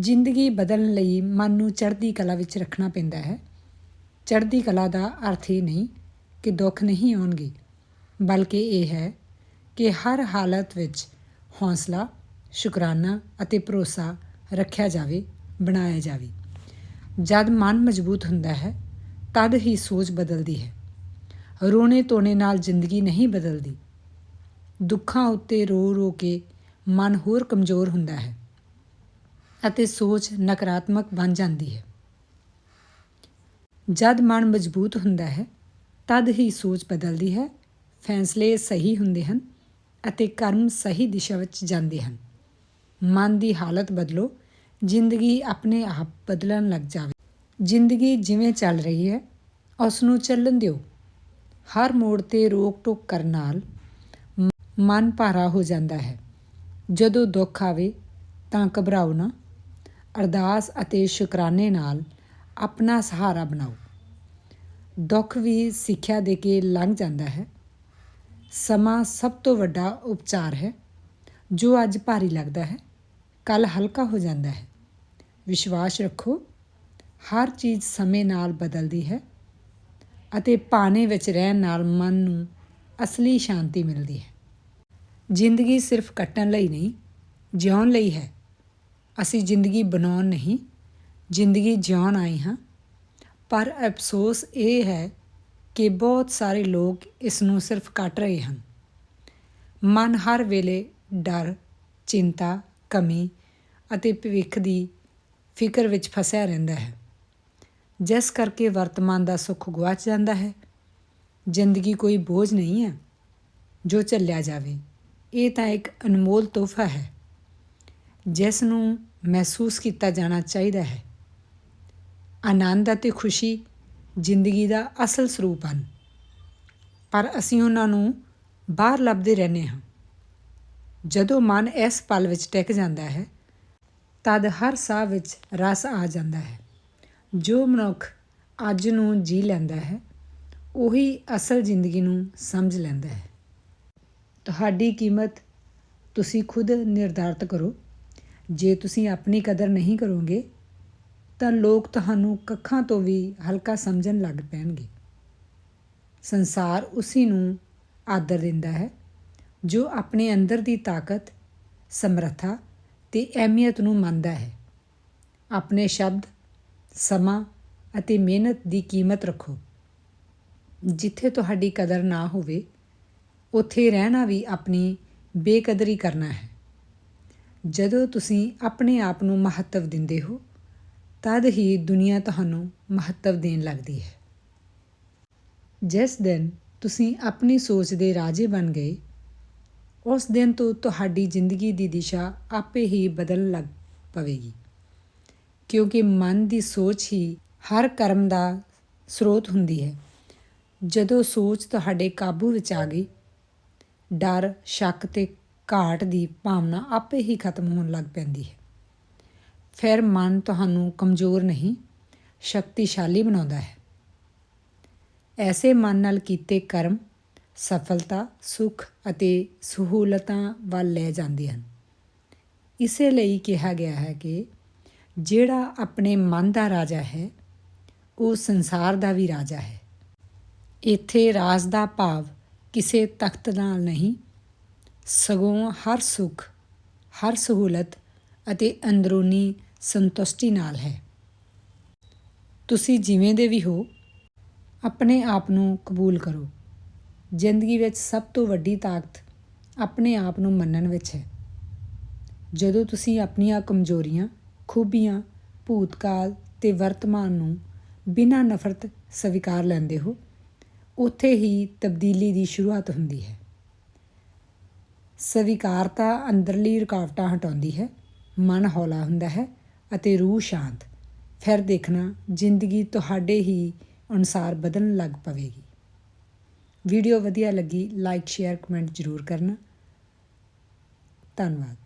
ਜ਼ਿੰਦਗੀ ਬਦਲਣ ਲਈ ਮਨ ਨੂੰ ਚੜ੍ਹਦੀ ਕਲਾ ਵਿੱਚ ਰੱਖਣਾ ਪੈਂਦਾ ਹੈ। ਚੜ੍ਹਦੀ ਕਲਾ ਦਾ ਅਰਥ ਇਹ ਨਹੀਂ ਕਿ ਦੁੱਖ ਨਹੀਂ ਆਉਣਗੇ, ਬਲਕਿ ਇਹ ਹੈ ਕਿ ਹਰ ਹਾਲਤ ਵਿੱਚ ਹੌਸਲਾ, ਸ਼ੁਕਰਾਨਾ ਅਤੇ ਭਰੋਸਾ ਰੱਖਿਆ ਜਾਵੇ, ਬਣਾਇਆ ਜਾਵੇ। ਜਦ ਮਨ ਮਜ਼ਬੂਤ ਹੁੰਦਾ ਹੈ, ਤਦ ਹੀ ਸੋਚ ਬਦਲਦੀ ਹੈ। ਰੋਣੇ ਤੋਣੇ ਨਾਲ ਜ਼ਿੰਦਗੀ ਨਹੀਂ ਬਦਲਦੀ। ਦੁੱਖਾਂ ਉੱਤੇ ਰੋ ਰੋ ਕੇ ਮਨ ਹੋਰ ਕਮਜ਼ੋਰ ਹੁੰਦਾ ਹੈ। ਅਤੇ ਸੋਚ ਨਕਾਰਾਤਮਕ ਬਣ ਜਾਂਦੀ ਹੈ। ਜਦ ਮਨ ਮਜ਼ਬੂਤ ਹੁੰਦਾ ਹੈ, ਤਦ ਹੀ ਸੋਚ ਬਦਲਦੀ ਹੈ, ਫੈਸਲੇ ਸਹੀ ਹੁੰਦੇ ਹਨ ਅਤੇ ਕਰਮ ਸਹੀ ਦਿਸ਼ਾ ਵਿੱਚ ਜਾਂਦੇ ਹਨ। ਮਨ ਦੀ ਹਾਲਤ ਬਦਲੋ, ਜ਼ਿੰਦਗੀ ਆਪਣੇ ਆਪ ਬਦਲਣ ਲੱਗ ਜਾਵੇ। ਜ਼ਿੰਦਗੀ ਜਿਵੇਂ ਚੱਲ ਰਹੀ ਹੈ ਉਸ ਨੂੰ ਚੱਲਣ ਦਿਓ। ਹਰ ਮੋੜ ਤੇ ਰੋਕ ਟੋਕ ਕਰਨ ਨਾਲ ਮਨ ਭਾਰਾ ਹੋ ਜਾਂਦਾ ਹੈ। ਜਦੋਂ ਦੁੱਖ ਆਵੇ, ਤਾਂ ਘਬਰਾਓ ਨਾ। ਅਰਦਾਸ ਅਤੇ ਸ਼ੁਕਰਾਨੇ ਨਾਲ ਆਪਣਾ ਸਹਾਰਾ ਬਣਾਓ। ਦੁੱਖ ਵੀ ਸਿੱਖਿਆ ਦੇ ਕੇ ਲੰਘ ਜਾਂਦਾ ਹੈ। ਸਮਾਂ ਸਭ ਤੋਂ ਵੱਡਾ ਉਪਚਾਰ ਹੈ, ਜੋ ਅੱਜ ਭਾਰੀ ਲੱਗਦਾ ਹੈ। ਕੱਲ ਹਲਕਾ ਹੋ ਜਾਂਦਾ ਹੈ। ਵਿਸ਼ਵਾਸ ਰੱਖੋ, ਹਰ ਚੀਜ਼ ਸਮੇਂ ਨਾਲ ਬਦਲਦੀ ਹੈ ਅਤੇ ਪਾਣੇ ਵਿੱਚ ਰਹਿਣ ਨਾਲ ਮਨ ਨੂੰ ਅਸਲੀ ਸ਼ਾਂਤੀ ਮਿਲਦੀ ਹੈ। ਜ਼ਿੰਦਗੀ ਸਿਰਫ ਕੱਟਣ ਲਈ ਨਹੀਂ, ਜਿਉਣ ਲਈ ਹੈ। ਅਸੀਂ ਜ਼ਿੰਦਗੀ ਬਣਾਉਣ ਨਹੀਂ, ਜ਼ਿੰਦਗੀ ਜਿਉਣ ਆਏ ਹਾਂ। ਪਰ ਅਫਸੋਸ ਇਹ ਹੈ ਕਿ ਬਹੁਤ ਸਾਰੇ ਲੋਕ ਇਸ ਨੂੰ ਸਿਰਫ ਕੱਟ ਰਹੇ ਹਨ। ਮਨ ਹਰ ਵੇਲੇ ਡਰ, ਚਿੰਤਾ, ਕਮੀ ਅਤੇ ਭਵਿੱਖ ਦੀ ਫਿਕਰ ਵਿੱਚ ਫਸਿਆ ਰਹਿੰਦਾ ਹੈ। ਜਿਸ ਕਰਕੇ ਵਰਤਮਾਨ ਦਾ ਸੁੱਖ ਗੁਆਚ ਜਾਂਦਾ ਹੈ। ਜ਼ਿੰਦਗੀ ਕੋਈ ਬੋਝ ਨਹੀਂ ਹੈ ਜੋ ਚੱਲਿਆ ਜਾਵੇ। ਇਹ ਤਾਂ ਇੱਕ ਅਨਮੋਲ ਤੋਹਫਾ ਹੈ। ਜਿਸ ਨੂੰ ਮਹਿਸੂਸ ਕੀਤਾ ਜਾਣਾ ਚਾਹੀਦਾ ਹੈ। ਆਨੰਦ ਅਤੇ ਖੁਸ਼ੀ ਜ਼ਿੰਦਗੀ ਦਾ ਅਸਲ ਸਰੂਪ ਹਨ। ਪਰ ਅਸੀਂ ਉਹਨਾਂ ਨੂੰ ਬਾਹਰ ਲੱਭਦੇ ਰਹਿੰਦੇ ਹਾਂ। ਜਦੋਂ ਮਨ ਇਸ ਪਲ ਵਿੱਚ ਟਿਕ ਜਾਂਦਾ ਹੈ, ਤਦ ਹਰ ਸਾਹ ਵਿੱਚ ਰਸ ਆ ਜਾਂਦਾ ਹੈ। ਜੋ ਮਨੁੱਖ ਅੱਜ ਨੂੰ ਜੀ ਲੈਂਦਾ ਹੈ, ਉਹੀ ਅਸਲ ਜ਼ਿੰਦਗੀ ਨੂੰ ਸਮਝ ਲੈਂਦਾ ਹੈ। ਤੁਹਾਡੀ ਕੀਮਤ ਤੁਸੀਂ ਖੁਦ ਨਿਰਧਾਰਤ ਕਰੋ। ਜੇ ਤੁਸੀਂ ਆਪਣੀ ਕਦਰ ਨਹੀਂ ਕਰੋਗੇ, ਤਾਂ ਲੋਕ ਤੁਹਾਨੂੰ ਕੱਖਾਂ ਤੋਂ ਵੀ ਹਲਕਾ ਸਮਝਣ ਲੱਗ ਪੈਣਗੇ। ਸੰਸਾਰ ਉਸੇ ਨੂੰ ਆਦਰ ਦਿੰਦਾ ਹੈ, ਜੋ ਆਪਣੇ ਅੰਦਰ ਦੀ ਤਾਕਤ, ਸਮਰੱਥਾ ਤੇ ਅਹਿਮੀਅਤ ਨੂੰ ਮੰਨਦਾ ਹੈ। ਆਪਣੇ ਸ਼ਬਦ, ਸਮਾਂ ਅਤੇ ਮਿਹਨਤ ਦੀ ਕੀਮਤ ਰੱਖੋ। ਜਿੱਥੇ ਤੁਹਾਡੀ ਕਦਰ ਨਾ ਹੋਵੇ, ਉੱਥੇ ਰਹਿਣਾ ਵੀ ਆਪਣੀ ਬੇਕਦਰੀ ਕਰਨਾ ਹੈ। ਜਦੋਂ ਤੁਸੀਂ ਆਪਣੇ ਆਪ ਨੂੰ ਮਹੱਤਵ ਦਿੰਦੇ ਹੋ, ਤਦ ਹੀ ਦੁਨੀਆ ਤੁਹਾਨੂੰ ਮਹੱਤਵ ਦੇਣ ਲੱਗਦੀ ਹੈ। ਜਿਸ ਦਿਨ ਤੁਸੀਂ ਆਪਣੀ ਸੋਚ ਦੇ ਰਾਜੇ ਬਣ ਗਏ, ਉਸ ਦਿਨ ਤੋਂ ਤੁਹਾਡੀ ਜ਼ਿੰਦਗੀ ਦੀ ਦਿਸ਼ਾ ਆਪੇ ਹੀ ਬਦਲਣ ਲੱਗ ਪਵੇਗੀ। ਕਿਉਂਕਿ ਮਨ ਦੀ ਸੋਚ ਹੀ ਹਰ ਕਰਮ ਦਾ ਸਰੋਤ ਹੁੰਦੀ ਹੈ। ਜਦੋਂ ਸੋਚ ਤੁਹਾਡੇ ਕਾਬੂ ਵਿੱਚ ਆ ਗਈ, ਡਰ, ਸ਼ੱਕ ਤੇ ਘਾਟ ਦੀ ਭਾਵਨਾ ਆਪੇ ਹੀ ਖਤਮ ਹੋਣ ਲੱਗ ਪੈਂਦੀ ਹੈ। ਫਿਰ ਮਨ ਤੁਹਾਨੂੰ ਕਮਜ਼ੋਰ ਨਹੀਂ, ਸ਼ਕਤੀਸ਼ਾਲੀ ਬਣਾਉਂਦਾ ਹੈ। ਐਸੇ ਮਨ ਨਾਲ ਕੀਤੇ ਕਰਮ ਸਫਲਤਾ, ਸੁਖ ਅਤੇ ਸਹੂਲਤਾਂ ਵੱਲ ਲੈ ਜਾਂਦੇ ਹਨ। ਇਸੇ ਲਈ ਕਿਹਾ ਗਿਆ ਹੈ ਕਿ ਜਿਹੜਾ ਆਪਣੇ ਮਨ ਦਾ ਰਾਜਾ ਹੈ, ਉਹ ਸੰਸਾਰ ਦਾ ਵੀ ਰਾਜਾ ਹੈ। ਇੱਥੇ ਰਾਜ ਦਾ ਭਾਵ ਕਿਸੇ ਤਖਤ ਨਾਲ ਨਹੀਂ ਸਗੋਂ ਹਰ ਸੁੱਖ, ਹਰ ਸਹੂਲਤ ਅਤੇ ਅੰਦਰੂਨੀ ਸੰਤੁਸ਼ਟੀ ਨਾਲ ਹੈ। ਤੁਸੀਂ ਜਿਵੇਂ ਦੇ ਵੀ ਹੋ, ਆਪਣੇ ਆਪ ਨੂੰ ਕਬੂਲ ਕਰੋ। ਜ਼ਿੰਦਗੀ ਵਿੱਚ ਸਭ ਤੋਂ ਵੱਡੀ ਤਾਕਤ ਆਪਣੇ ਆਪ ਨੂੰ ਮੰਨਣ ਵਿੱਚ ਹੈ। ਜਦੋਂ ਤੁਸੀਂ ਆਪਣੀਆਂ ਕਮਜ਼ੋਰੀਆਂ, ਖੂਬੀਆਂ, ਭੂਤਕਾਲ ਤੇ ਵਰਤਮਾਨ ਨੂੰ ਬਿਨਾਂ ਨਫ਼ਰਤ ਸਵੀਕਾਰ ਲੈਂਦੇ ਹੋ, ਉੱਥੇ ਹੀ ਤਬਦੀਲੀ ਦੀ ਸ਼ੁਰੂਆਤ ਹੁੰਦੀ ਹੈ। ਸਵੀਕਾਰਤਾ ਅੰਦਰਲੀ ਰੁਕਾਵਟਾਂ ਹਟਾਉਂਦੀ ਹੈ, ਮਨ ਹੌਲਾ ਹੁੰਦਾ ਹੈ ਅਤੇ ਰੂਹ ਸ਼ਾਂਤ। ਫਿਰ ਦੇਖਣਾ, ਜ਼ਿੰਦਗੀ ਤੁਹਾਡੇ ਹੀ ਅਨੁਸਾਰ ਬਦਲਣ ਲੱਗ ਪਵੇਗੀ। ਵੀਡੀਓ ਵਧੀਆ ਲੱਗੀ, ਲਾਈਕ, ਸ਼ੇਅਰ, ਕਮੈਂਟ ਜ਼ਰੂਰ ਕਰਨਾ। ਧੰਨਵਾਦ।